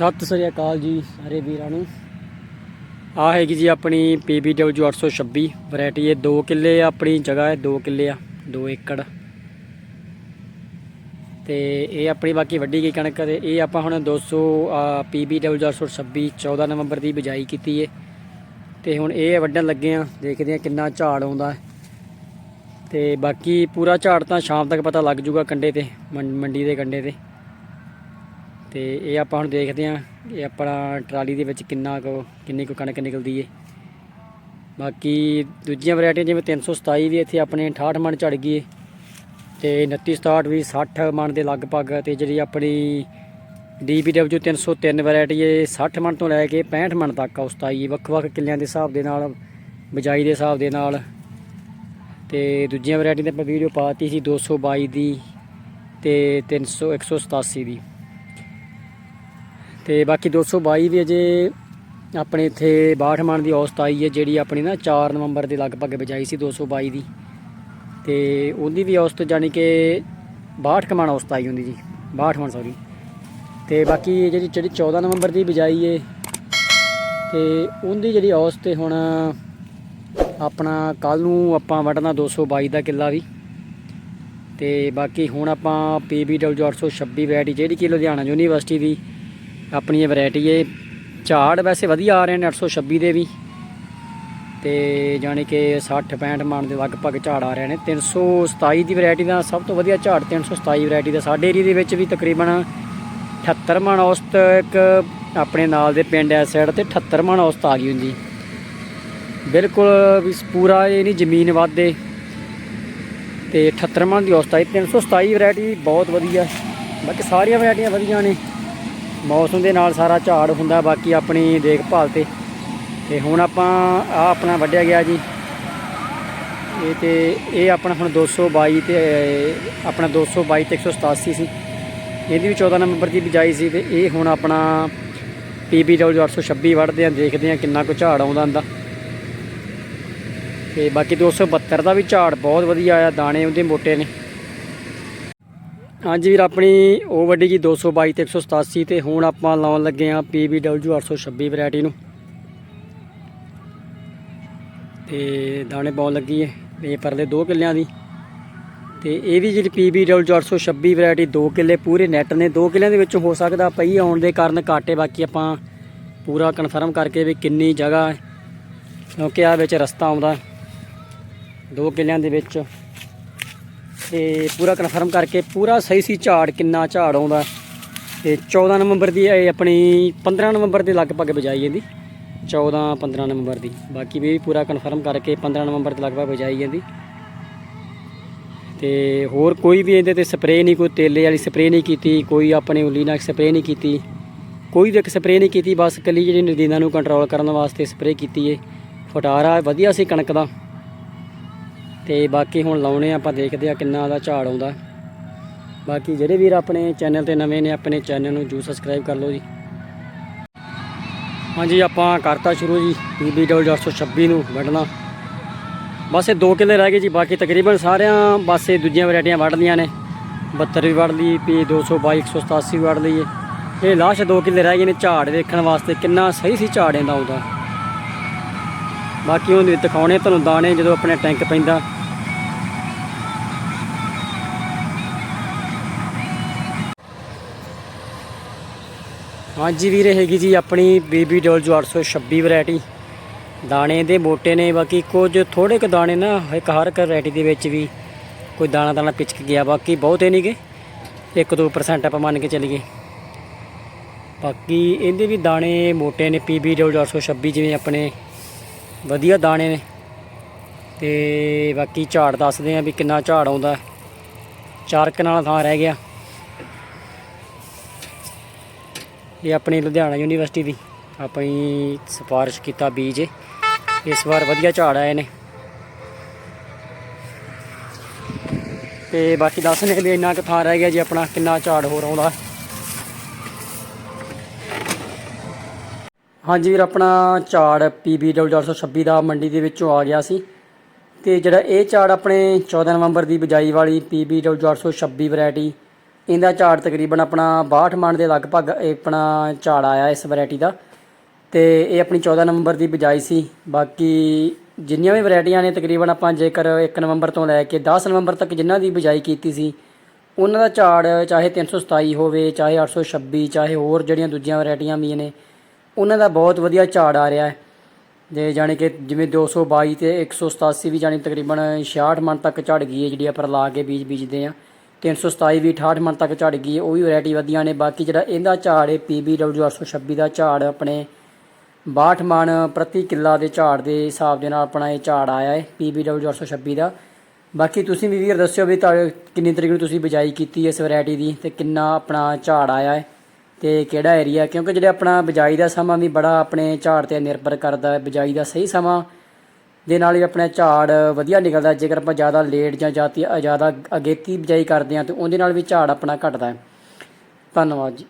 ਸਤਿ ਸ੍ਰੀ ਅਕਾਲ ਜੀ ਸਾਰੇ ਵੀਰਾਂ ਨੂੰ। ਆ ਹੈਗੀ ਜੀ ਆਪਣੀ PBW 826 ਵੈਰਾਈਟੀ ਇਹ 2 ਕਿੱਲੇ ਆਪਣੀ ਜਗ੍ਹਾ ਹੈ 2 ਕਿੱਲੇ ਆ 2 ਏਕੜ। ਤੇ ਇਹ ਆਪਣੀ ਬਾਕੀ ਵੱਡੀ ਗਈ ਕਣਕ ਤੇ ਇਹ ਆਪਾਂ ਹੁਣ 200 ਆ, PBW 826 14 ਨਵੰਬਰ ਦੀ ਬਿਜਾਈ ਕੀਤੀ ਏ। ਤੇ ਹੁਣ ਇਹ ਵੱਢਣ ਲੱਗੇ ਆ ਦੇਖਦੇ ਆ ਕਿੰਨਾ ਝਾੜ ਆਉਂਦਾ ਹੈ। ਤੇ ਬਾਕੀ ਪੂਰਾ ਝਾੜ ਤਾਂ ਸ਼ਾਮ ਤੱਕ ਪਤਾ ਲੱਗ ਜੂਗਾ ਕੰਡੇ ਤੇ ਮੰ- ਮੰਡੀ ਦੇ ਕੰਡੇ ਤੇ। ਤੇ ਇਹ ਆਪਾਂ ਹੁਣ ਦੇਖਦੇ ਹਾਂ ਇਹ ਆਪਣਾ ਟਰਾਲੀ ਦੇ ਵਿੱਚ ਕਿੰਨਾ ਕੁ, ਕਿੰਨੀ ਕੁ ਕਣਕ ਨਿਕਲਦੀ ਏ। ਬਾਕੀ ਦੂਜੀਆਂ ਵੈਰਾਈਟੀਆਂ ਜਿਵੇਂ 327 ਵੀ ਇੱਥੇ ਆਪਣੇ 68 ਮਣ ਝੜ ਗਈ ਏ ਤੇ 29 67 ਵੀ 60 ਮਣ ਦੇ ਲਗਭਗ ਤੇ ਜਿਹੜੀ ਆਪਣੀ DBW 303 ਵੈਰਾਈਟੀ ਏ 60 ਮਣ ਤੋਂ ਲੈ ਕੇ 65 ਮਣ ਤੱਕ ਆ ਉਸਤਾਈ ਵੱਖ-ਵੱਖ ਕਿੱਲਿਆਂ ਦੇ ਹਿਸਾਬ ਦੇ ਨਾਲ, ਬਿਜਾਈ ਦੇ ਹਿਸਾਬ ਦੇ ਨਾਲ। ਤੇ ਦੂਜੀਆਂ ਵੈਰਾਈਟੀ ਤੇ ਆਪਾਂ ਵੀਡੀਓ ਪਾਤੀ ਸੀ 222 ਦੀ ਤੇ 300 187 ਦੀ। ਤੇ ਬਾਕੀ 222 ਵੀ ਅਜੇ ਆਪਣੇ ਇੱਥੇ 62 ਮਣ ਦੀ ਔਸਤ ਆਈ ਹੈ, ਜਿਹੜੀ ਆਪਣੀ ਨਾ 4 ਨਵੰਬਰ ਦੇ ਲਗਭਗ ਬਿਜਾਈ ਸੀ 222 ਦੀ। ਤੇ ਉਹਦੀ ਵੀ ਔਸਤ ਜਾਨੀ ਕਿ 62 ਕਮਾਣ ਔਸਤ ਆਈ ਹੁੰਦੀ ਜੀ 62 ਮਣ ਸੌਰੀ ਤੇ ਬਾਕੀ ਜਿਹੜੀ ਜਿਹੜੀ 14 ਨਵੰਬਰ ਦੀ ਬਿਜਾਈ ਏ, ਤੇ ਉਹਦੀ ਜਿਹੜੀ ਔਸਤ ਤੇ ਹੁਣ ਆਪਣਾ ਕੱਲ ਨੂੰ ਆਪਾਂ ਵੱਢਣਾ 222 ਦਾ ਕਿੱਲਾ ਵੀ। ਤੇ ਬਾਕੀ ਹੁਣ ਆਪਾਂ PBW 826 ਵੈਰਾਈਟੀ ਜਿਹੜੀ ਕਿ ਲੁਧਿਆਣਾ ਯੂਨੀਵਰਸਿਟੀ ਦੀ ਆਪਣੀ ਇਹ ਵੈਰਾਈਟੀ ਹੈ ਝਾੜ ਵੈਸੇ ਵਧੀਆ ਆ ਰਹੇ ਨੇ 826 ਦੇ ਵੀ। ਤੇ ਜਾਣੀ ਕਿ 60 65 ਮਣ ਦੇ ਲਗਭਗ ਝਾੜ ਆ ਰਹੇ ਨੇ। 327 ਦੀ ਵੈਰਾਈਟੀ ਦਾ ਸਭ ਤੋਂ ਵਧੀਆ ਝਾੜ 327 ਵੈਰਾਈਟੀ ਦਾ। ਸਾਡੇ ਏਰੀਆ ਦੇ ਵਿੱਚ ਵੀ ਤਕਰੀਬਨ 78 ਮਣ ਔਸਤ ਇੱਕ ਆਪਣੇ ਨਾਲ ਦੇ ਪਿੰਡ ਐ ਸਾਈਡ ਤੇ 78 ਮਣ ਔਸਤ ਆ ਗਈ ਹੁੰਦੀ। ਬਿਲਕੁਲ ਵੀ ਪੂਰਾ ਇਹ ਨਹੀਂ ਜ਼ਮੀਨ ਵਾਧੇ। ਤੇ 78 ਮਣ ਦੀ ਔਸਤ ਆਈ 327 ਵੈਰਾਈਟੀ ਬਹੁਤ ਵਧੀਆ। ਬਾਕੀ ਸਾਰੀਆਂ ਵੈਰਾਈਟੀਆਂ ਵਧੀਆ ਨੇ। ਮੌਸਮ ਦੇ ਨਾਲ ਸਾਰਾ ਝਾੜ ਹੁੰਦਾ ਬਾਕੀ ਆਪਣੀ ਦੇਖਭਾਲ ਤੇ। ਤੇ ਹੁਣ ਆਪਾਂ ਆ ਆਪਣਾ ਵੱਢਿਆ ਗਿਆ ਜੀ। ਇਹ ਤੇ ਇਹ ਆਪਣਾ ਹੁਣ 222 ਤੇ ਅਹ, ਆਪਣਾ 222 ਤੇ 187 ਸੀ ਇਹਦੀ ਵੀ 14 ਨੰਬਰ ਦੀ ਬਿਜਾਈ ਸੀ ਤੇ ਇਹ ਹੁਣ ਆਪਣਾ PBW 826 ਵੱਢਦੇ ਆ ਦੇਖਦੇ ਆ ਕਿੰਨਾ ਕੁ ਝਾੜ ਆਉਂਦਾ ਹੁੰਦਾ। ਤੇ ਬਾਕੀ 272 ਦਾ ਵੀ ਝਾੜ ਬਹੁਤ ਵਧੀਆ ਆਇਆ ਦਾਣੇ ਉਹਦੇ ਮੋਟੇ ਨੇ। ਹਾਂਜੀ ਵੀਰ, ਆਪਣੀ ਉਹ ਵੱਡੀ ਜੀ 222 ਤੇ 187 ਤੇ ਹੁਣ ਆਪਾਂ ਲਾਉਣ ਲੱਗੇ ਆ PBW 826 ਵੈਰਾਈਟੀ ਨੂੰ। ਤੇ ਦਾਣੇ ਪਾਉਣ ਲੱਗੀ ਏ ਇਹ ਪਰਲੇ 2 ਕਿੱਲਿਆਂ ਦੀ। ਤੇ ਇਹ ਵੀ ਜਿਹੜੀ PBW 826 ਵੈਰਾਈਟੀ 2 ਕਿੱਲੇ ਪੂਰੇ ਨੈਟ ਨੇ 2 ਕਿੱਲਿਆਂ ਦੇ ਵਿੱਚ ਹੋ ਸਕਦਾ ਪਈ ਆਉਣ ਦੇ ਕਾਰਨ ਕਾਟੇ ਬਾਕੀ ਆਪਾਂ ਪੂਰਾ ਕਨਫਰਮ ਕਰਕੇ ਵੀ ਕਿੰਨੀ ਜਗ੍ਹਾ ਕਿਉਂਕਿ ਆ ਵਿੱਚ ਰਸਤਾ ਆਉਂਦਾ 2 ਕਿੱਲਿਆਂ ਦੇ ਵਿੱਚ। ਤੇ ਪੂਰਾ ਕਨਫਰਮ ਕਰਕੇ ਪੂਰਾ ਸਹੀ ਸੀ ਝਾੜ, ਕਿੰਨਾ ਝਾੜ ਆਉਂਦਾ। ਤੇ 14 ਨਵੰਬਰ ਦੀ ਇਹ ਆਪਣੀ 15 ਨਵੰਬਰ ਦੇ ਲਗਭਗ ਬਜਾਈ ਇਹਦੀ 14 15 ਨਵੰਬਰ ਦੀ। ਬਾਕੀ ਵੀ ਪੂਰਾ ਕਨਫਰਮ ਕਰਕੇ 15 ਨਵੰਬਰ ਦੇ ਲਗਭਗ ਬਜਾਈ ਜਾਂਦੀ। ਤੇ ਹੋਰ ਕੋਈ ਵੀ ਇਹਦੇ ਤੇ ਸਪਰੇਅ ਨਹੀਂ, ਕੋਈ ਤੇਲੇ ਵਾਲੀ ਸਪਰੇਅ ਨਹੀਂ ਕੀਤੀ, ਕੋਈ ਆਪਣੇ ਉਲੀ ਨਾਲ ਸਪਰੇਅ ਨਹੀਂ ਕੀਤੀ। ਕੋਈ ਵੀ ਇੱਕ ਸਪਰੇਅ ਨਹੀਂ ਕੀਤੀ, ਬਸ ਕੱਲੀ ਜਿਹੜੀ ਨਦੀਨਾਂ ਨੂੰ ਕੰਟਰੋਲ ਕਰਨ ਵਾਸਤੇ ਸਪਰੇਅ ਕੀਤੀ ਏ। ਫਟਾਰਾ ਵਧੀਆ ਸੀ ਕਣਕ ਦਾ। ਤੇ ਬਾਕੀ ਹੁਣ ਲਾਉਣੇ ਆਪਾਂ ਦੇਖਦੇ ਆ ਕਿੰਨਾ ਦਾ ਝਾੜ ਆਉਂਦਾ। ਬਾਕੀ ਜਿਹੜੇ ਵੀਰ ਆਪਣੇ ਚੈਨਲ ਤੇ ਨਵੇਂ ਨੇ, ਆਪਣੇ ਚੈਨਲ ਨੂੰ ਜੂ ਸਬਸਕ੍ਰਾਈਬ ਕਰ ਲਓ ਜੀ। ਹਾਂਜੀ, ਆਪਾਂ ਕਰਤਾ ਸ਼ੁਰੂ ਜੀ PBW 826 ਨੂੰ ਵੱਢਣਾ। ਬਸ ਇਹ 2 ਕਿੱਲੇ ਰਹਿ ਗਏ ਜੀ, ਬਾਕੀ ਤਕਰੀਬਨ ਸਾਰਿਆਂ ਬਸ ਇਹ ਦੂਜੀਆਂ ਵੈਰਾਈਟੀਆਂ ਵੱਢ ਲੀਆਂ ਨੇ। 72 ਵੀ ਵੱਢ ਲਈ, ਪੀ 222 187 ਵੀ ਵੱਢ ਲਈ ਇਹ ਲਾਸ਼ 2 ਕਿੱਲੇ ਰਹਿ ਗਏ ਨੇ ਝਾੜ ਦੇਖਣ ਵਾਸਤੇ, ਕਿੰਨਾ ਸਹੀ ਸੀ ਝਾੜ ਇਹਦਾ ਆਉਂਦਾ। ਬਾਕੀ ਉਹਨੂੰ ਦਿਖਾਉਣੇ, ਤੁਹਾਨੂੰ ਦਾਣੇ ਜਦੋਂ ਆਪਣੇ ਟੈਂਕ ਪੈਂਦਾ। ਹਾਂਜੀ ਵੀਰੇ, ਹੈਗੀ ਜੀ ਆਪਣੀ ਬੀਬੀ ਡੋਲ ਜੋ 826 ਵੈਰਾਈਟੀ। ਦਾਣੇ ਦੇ ਮੋਟੇ ਨੇ, ਬਾਕੀ ਕੁਝ ਥੋੜੇ ਕੁ ਦਾਣੇ ਨਾ, ਇੱਕ ਹਰ ਇੱਕ ਵੈਰਾਈਟੀ ਦੇ ਵਿੱਚ ਵੀ ਕੋਈ ਦਾਣਾ ਦਾਣਾ ਪਿਚਕ ਗਿਆ, ਬਾਕੀ ਬਹੁਤੇ ਨਹੀਂਗੇ 1-2% ਆਪਾਂ ਮੰਨ ਕੇ ਚੱਲੀਏ। ਬਾਕੀ ਇਹਦੇ ਵੀ ਦਾਣੇ ਮੋਟੇ ਨੇ ਪੀਬੀ ਡੋਲ 826 ਜਿਵੇਂ ਆਪਣੇ ਵਧੀਆ ਦਾਣੇ ਨੇ। ਤੇ ਬਾਕੀ ਝਾੜ ਦੱਸਦੇ ਆ ਵੀ ਕਿੰਨਾ ਝਾੜ ਆਉਂਦਾ। ਚਾਰ ਕਨਾਲ ਥਾਂ ਰਹਿ ਗਿਆ। ਇਹ ਆਪਣੀ ਲੁਧਿਆਣਾ ਯੂਨੀਵਰਸਿਟੀ ਦੀ ਆਪਣੀ ਸਿਫਾਰਿਸ਼ ਕੀਤਾ ਬੀਜ ਇਸ ਵਾਰ ਵਧੀਆ ਝਾੜ ਆਏ ਨੇ। ਤੇ ਬਾਕੀ ਦੱਸਣੇ ਵੀ ਇੰਨਾ ਕੁ ਥਾਂ ਰਹਿ ਗਿਆ ਜੀ ਆਪਣਾ ਕਿੰਨਾ ਝਾੜ ਹੋਰ ਆਉਂਦਾ। ਹਾਂਜੀ ਵੀਰ, ਆਪਣਾ ਝਾੜ PBW 426 ਦਾ ਮੰਡੀ ਦੇ ਵਿੱਚੋਂ ਆ ਗਿਆ ਸੀ ਤੇ ਜਿਹੜਾ ਇਹ ਝਾੜ ਆਪਣੇ 14 ਨਵੰਬਰ ਦੀ ਬਿਜਾਈ ਵਾਲੀ PBW 426 ਵੈਰਾਈਟੀ, ਇਹਦਾ ਝਾੜ ਤਕਰੀਬਨ ਆਪਣਾ 62 ਮਣ ਦੇ ਲਗਭਗ ਇਹ ਆਪਣਾ ਝਾੜ ਆਇਆ ਇਸ ਵੈਰਾਈਟੀ ਦਾ ਤੇ ਇਹ ਆਪਣੀ 14 ਨਵੰਬਰ ਦੀ ਬਿਜਾਈ ਸੀ। ਬਾਕੀ ਜਿੰਨੀਆਂ ਵੀ ਵੈਰਾਈਟੀਆਂ ਨੇ ਤਕਰੀਬਨ ਆਪਾਂ ਜੇਕਰ 1 ਨਵੰਬਰ ਤੋਂ ਲੈ ਕੇ 10 ਨਵੰਬਰ ਤੱਕ ਜਿਨ੍ਹਾਂ ਦੀ ਬਿਜਾਈ ਕੀਤੀ ਸੀ, ਉਹਨਾਂ ਦਾ ਝਾੜ ਚਾਹੇ 327 ਹੋਵੇ, ਚਾਹੇ 826 ਚਾਹੇ ਹੋਰ ਜਿਹੜੀਆਂ ਦੂਜੀਆਂ ਵੈਰਾਈਟੀਆਂ ਵੀ ਨੇ ਉਹਨਾਂ ਦਾ ਬਹੁਤ ਵਧੀਆ ਝਾੜ ਆ ਰਿਹਾ ਹੈ। ਜੇ ਜਾਣੀ ਕਿ ਜਿਵੇਂ 222 ਤੇ 187 ਵੀ ਜਾਣੀ ਤਕਰੀਬਨ 66 ਮਣ ਤੱਕ ਝੜ ਗਈ ਹੈ ਜਿਹੜੀ ਆਪਾਂ ਲਾ ਕੇ ਬੀਜ ਬੀਜਦੇ ਆ 327 ਵੀ 68 ਮਣ ਤੱਕ ਝੜ ਗਈ ਹੈ, ਉਹ ਵੀ ਵੈਰਾਈਟੀ ਵਧੀਆਂ ਨੇ। ਬਾਕੀ ਜਿਹੜਾ ਇਹਦਾ ਝਾੜ ਹੈ PBW 826 ਦਾ ਝਾੜ ਆਪਣੇ 62 ਮਣ ਪ੍ਰਤੀ ਕਿੱਲਾ ਦੇ ਝਾੜ ਦੇ ਹਿਸਾਬ ਦੇ ਨਾਲ ਆਪਣਾ ਇਹ ਝਾੜ ਆਇਆ ਹੈ PBW 826 ਦਾ। ਬਾਕੀ ਤੁਸੀਂ ਵੀ ਵੀਰ ਦੱਸਿਓ ਵੀ ਤੁਹਾਡੇ ਕਿੰਨੀ ਤਰੀਕ ਨੂੰ ਤੁਸੀਂ ਬਿਜਾਈ ਕੀਤੀ ਇਸ ਵੈਰਾਈਟੀ ਦੀ ਤੇ ਕਿੰਨਾ ਆਪਣਾ ਝਾੜ ਆਇਆ ਹੈ। ਤੇ ਕਿਹੜਾ ਏਰੀਆ ਕਿਉਂਕਿ ਜਿਹੜਾ ਆਪਣਾ ਬਿਜਾਈ ਦਾ ਸਮਾਂ ਵੀ ਬੜਾ ਆਪਣੇ ਝਾੜ ਤੇ ਨਿਰਭਰ ਕਰਦਾ ਹੈ, ਬਿਜਾਈ ਦਾ ਸਹੀ ਸਮਾਂ ਦੇ ਨਾਲ ਹੀ ਆਪਣਾ ਝਾੜ ਵਧੀਆ ਨਿਕਲਦਾ ਜੇਕਰ ਆਪਾਂ ਜ਼ਿਆਦਾ ਲੇਟ ਜਾਂ ਜਾਤੀ ਜ਼ਿਆਦਾ ਅਗੇਤੀ ਬਿਜਾਈ ਕਰਦੇ ਹਾਂ, ਤੇ ਉਹਦੇ ਨਾਲ ਵੀ ਝਾੜ ਆਪਣਾ ਘਟਦਾ ਹੈ। ਧੰਨਵਾਦ ਜੀ।